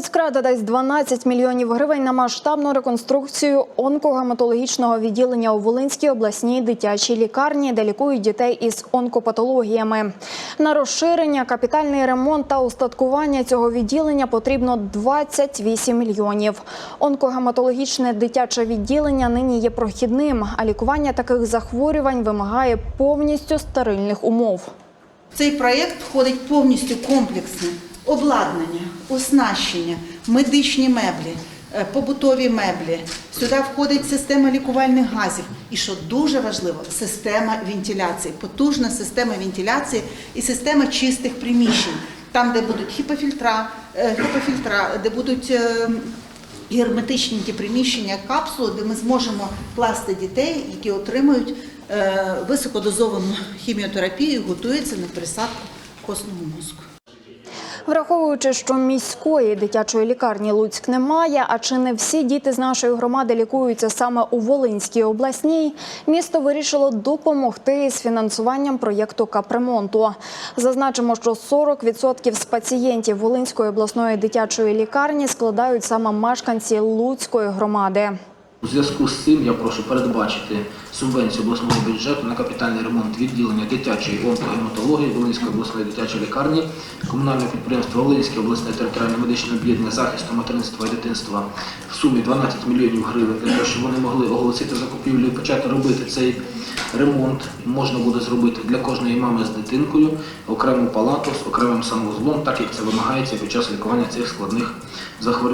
Луцькрада додасть 12 мільйонів гривень на масштабну реконструкцію онкогематологічного відділення у Волинській обласній дитячій лікарні, де лікують дітей із онкопатологіями. На розширення, капітальний ремонт та устаткування цього відділення потрібно 28 мільйонів. Онкогематологічне дитяче відділення нині є прохідним, а лікування таких захворювань вимагає повністю стерильних умов. Цей проєкт входить повністю комплексне обладнання, оснащення, медичні меблі, е, побутові меблі. Сюди входить система лікувальних газів. І що дуже важливо, система вентиляції, потужна система вентиляції і система чистих приміщень. Там, де будуть хіпофільтра, е, хіпофільтра, де будуть е, герметичні ті приміщення, капсули, де ми зможемо класти дітей, які отримують високодозовану хіміотерапію готуються на пересадку костного мозку. Враховуючи, що міської дитячої лікарні Луцьк немає, а чи не всі діти з нашої громади лікуються саме у Волинській обласній, місто вирішило допомогти з фінансуванням проєкту капремонту. Зазначимо, що 40% з пацієнтів Волинської обласної дитячої лікарні складають саме мешканці Луцької громади. У зв'язку з цим я прошу передбачити субвенцію обласного бюджету на капітальний ремонт відділення дитячої онкогематології Волинської обласної дитячої лікарні, комунального підприємства Волинське обласне територіальне медичне об'єднання захисту материнства і дитинства в сумі 12 мільйонів гривень для того, щоб вони могли оголосити закупівлю і почати робити цей ремонт. Можна буде зробити для кожної мами з дитинкою окрему палату з окремим санвузлом, так як це вимагається під час лікування цих складних захворювань.